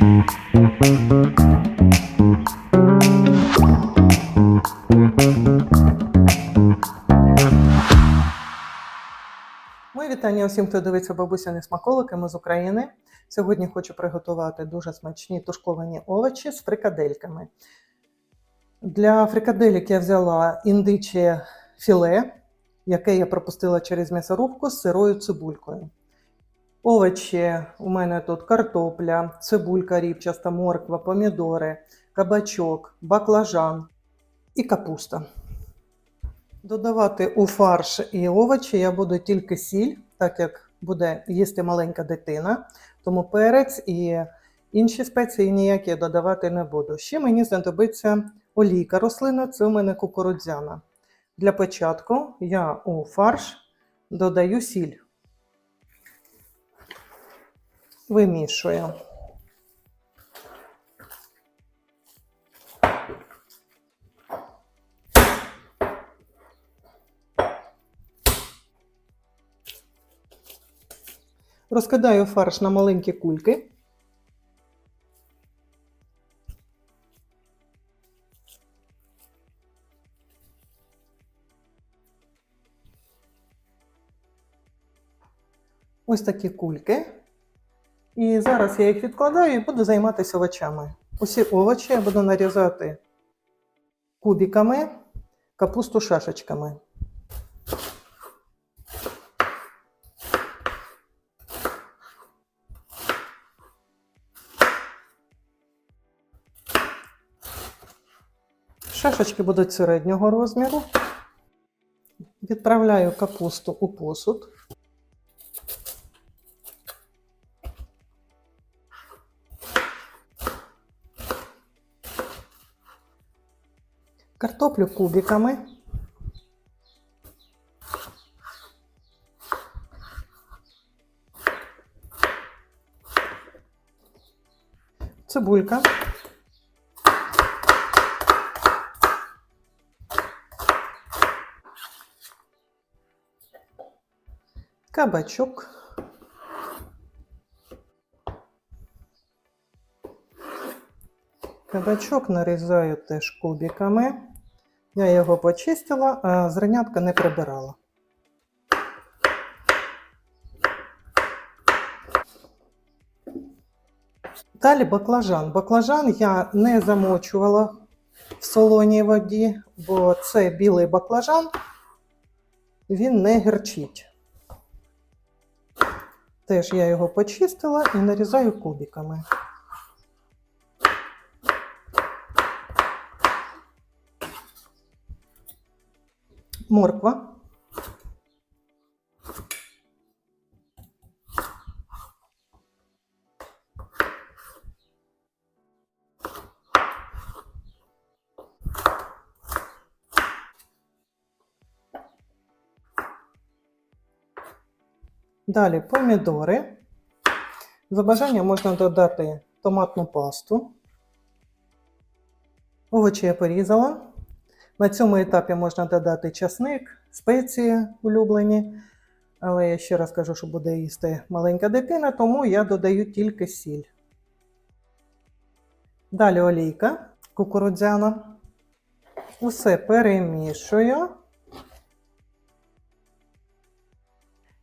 Мої вітання усім, хто дивиться бабусяні смаколики. Ми з України. Сьогодні хочу приготувати дуже смачні тушковані овочі з фрикадельками. Для фрикаделек я взяла індиче філе, яке я пропустила через м'ясорубку з сирою цибулькою. Овочі у мене тут картопля, цибулька ріпчаста, морква, помідори, кабачок, баклажан і капуста. Додавати у фарш і овочі я буду тільки сіль, так як буде їсти маленька дитина, тому перець і інші спеції ніякі додавати не буду. Ще мені знадобиться олійка рослина, це у мене кукурудзяна. Для початку я у фарш додаю сіль. Вимішую. Розкидаю фарш на маленькі кульки. Ось такі кульки. І зараз я їх відкладаю і буду займатися овочами. Усі овочі я буду нарізати кубиками, капусту шашечками. Шашечки будуть середнього розміру. Відправляю капусту у посуд. Картоплю кубиками. Цибулька. Кабачок. Кабачок нарізаю теж кубиками. Я його почистила, а зернятка не прибирала. Далі баклажан. Баклажан я не замочувала в солоній воді, бо це білий баклажан, він не гірчить. Теж я його почистила і нарізаю кубиками. Морква. Далі помідори. За бажанням можна додати томатну пасту. Овочі я порізала. На цьому етапі можна додати часник, спеції улюблені. Але я ще раз кажу, що буде їсти маленька дитина, тому я додаю тільки сіль. Далі олійка кукурудзяна. Усе перемішую.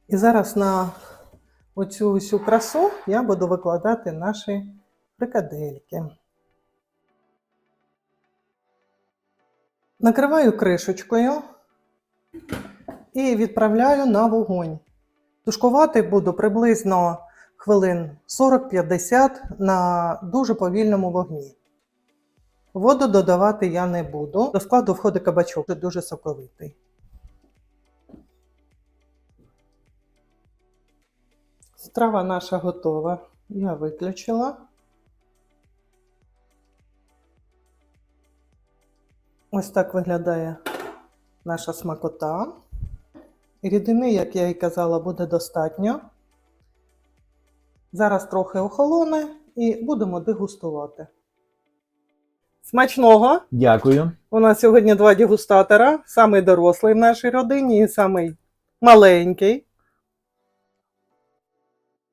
І зараз на оцю всю красу я буду викладати наші фрикадельки. Накриваю кришечкою і відправляю на вогонь. Тушкувати буду приблизно хвилин 40-50 на дуже повільному вогні. Воду додавати я не буду. До складу входить кабачок, це дуже соковитий. Страва наша готова. Я виключила. Ось так виглядає наша смакота. Рідини, як я і казала, буде достатньо. Зараз трохи охолоне і будемо дегустувати. Смачного! Дякую. У нас сьогодні два дегустатора: самий дорослий в нашій родині і самий маленький.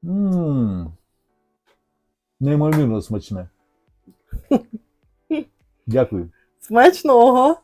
М. Неймовірно смачне. Дякую. Смачного!